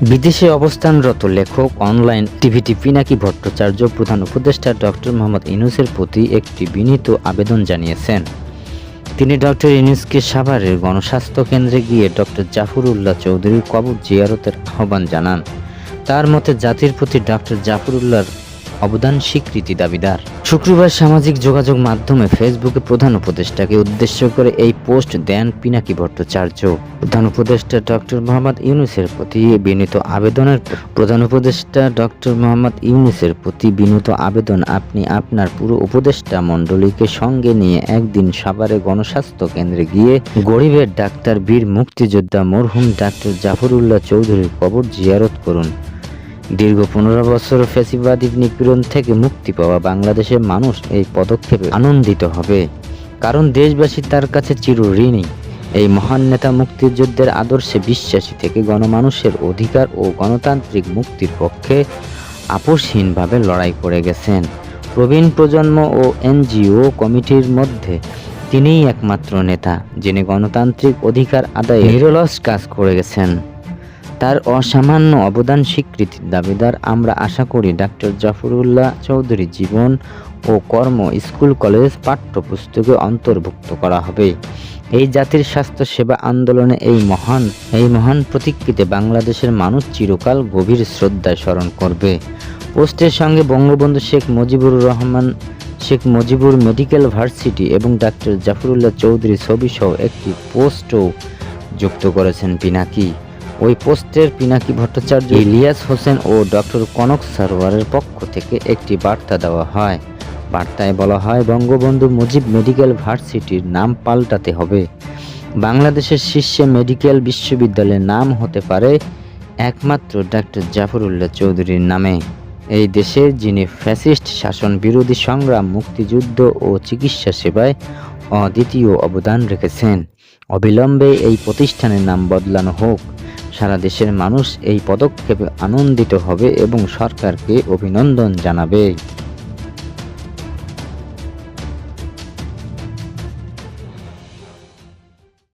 বিদেশে অবস্থানরত লেখক, অনলাইন টিভিটি পিনাকি ভট্টাচার্য, প্রধান উপদেষ্টা ডক্টর মোহাম্মদ ইনুসের প্রতি একটি বিনীত আবেদন জানিয়েছেন। তিনি ডক্টর ইনুসকে সাভারের গণস্বাস্থ্য কেন্দ্রে গিয়ে ডক্টর জাফরুল্লাহ চৌধুরীর কবর জিয়ারতের আহ্বান জানান। তার মতে জাতির প্রতি ডক্টর জাফরুল্লাহর অবদান স্বীকৃতি দাবিদার। শুক্রবার সামাজিক যোগাযোগ মাধ্যমে ফেসবুকে প্রধান উপদেষ্টাকে উদ্দেশ্য করে এই পোস্ট দেন পিনাকি ভট্টাচার্য। প্রধান উপদেষ্টা ডক্টর মোহাম্মদ ইউনুসের প্রতি বিনীত আবেদনের প্রধান উপদেষ্টা ডক্টর মোহাম্মদ ইউনুসের প্রতি বিনীত আবেদন আপনি আপনার পুরো উপদেষ্টা মণ্ডলীকে সঙ্গে নিয়ে একদিন সাভারে গণস্বাস্থ্য কেন্দ্রে গিয়ে গরিবের ডাক্তার বীর মুক্তিযোদ্ধা মরহুম ডাক্তার জাফরুল্লাহ চৌধুরীর কবর জিয়ারত করুন। দীর্ঘ পনেরো বছর ফ্যাসিবাদী নিপীড়ন থেকে মুক্তি পাওয়া বাংলাদেশের মানুষ এই পদক্ষেপে আনন্দিত হবে। কারণ দেশবাসী তার কাছে চির ঋণী। এই মহান নেতা মুক্তিযুদ্ধের আদর্শে বিশ্বাসী থেকে গণমানুষের অধিকার ও গণতান্ত্রিক মুক্তির পক্ষে আপোষহীনভাবে লড়াই করে গেছেন। প্রবীণ প্রজন্ম ও এনজিও কমিটির মধ্যে তিনিই একমাত্র নেতা, যিনি গণতান্ত্রিক অধিকার আদায়ে নিরলস কাজ করে গেছেন। তার অসামান্য অবদান স্বীকৃতির দাবিদার আমরা আশা করি ডাক্তার জাফরুল্লাহ চৌধুরী জীবন ও কর্ম স্কুল কলেজ পাঠ্যপুস্তকে অন্তর্ভুক্ত করা হবে। এই জাতির স্বাস্থ্য সেবা আন্দোলনে এই মহান এই মহান প্রতীকটিতে বাংলাদেশের মানুষ চিরকাল গভীর শ্রদ্ধায় স্মরণ করবে। পোস্টের সঙ্গে বঙ্গবন্ধু শেখ মুজিবুর রহমান, শেখ মুজিবুর মেডিকেল ভার্সিটি এবং ডাক্তার জাফরুল্লাহ চৌধুরী ছবিসহ একটি পোস্টও যুক্ত করেছেন পিনাকি। ওই পোস্টের পিনাকি ভট্টাচার্য ইলিয়াস হোসেন ও ডক্টর কনক সারোয়ারের পক্ষ থেকে একটি বার্তা দেওয়া হয়। বার্তায় বলা হয়, বঙ্গবন্ধু মুজিব মেডিকেল ভার্সিটির নাম পাল্টাতে হবে। বাংলাদেশের শীর্ষে মেডিকেল বিশ্ববিদ্যালয়ের নাম হতে পারে একমাত্র ডাক্তার জাফরুল্লাহ চৌধুরীর নামে। এই দেশের যিনি ফ্যাসিস্ট শাসন বিরোধী সংগ্রাম, মুক্তিযুদ্ধ ও চিকিৎসা সেবায় অদ্বিতীয় অবদান রেখেছেন, অবিলম্বে এই প্রতিষ্ঠানের নাম বদলানো হোক। সারা দেশের মানুষ এই পদক্ষেপে আনন্দিত হবে এবং সরকারকে অভিনন্দন জানাবে।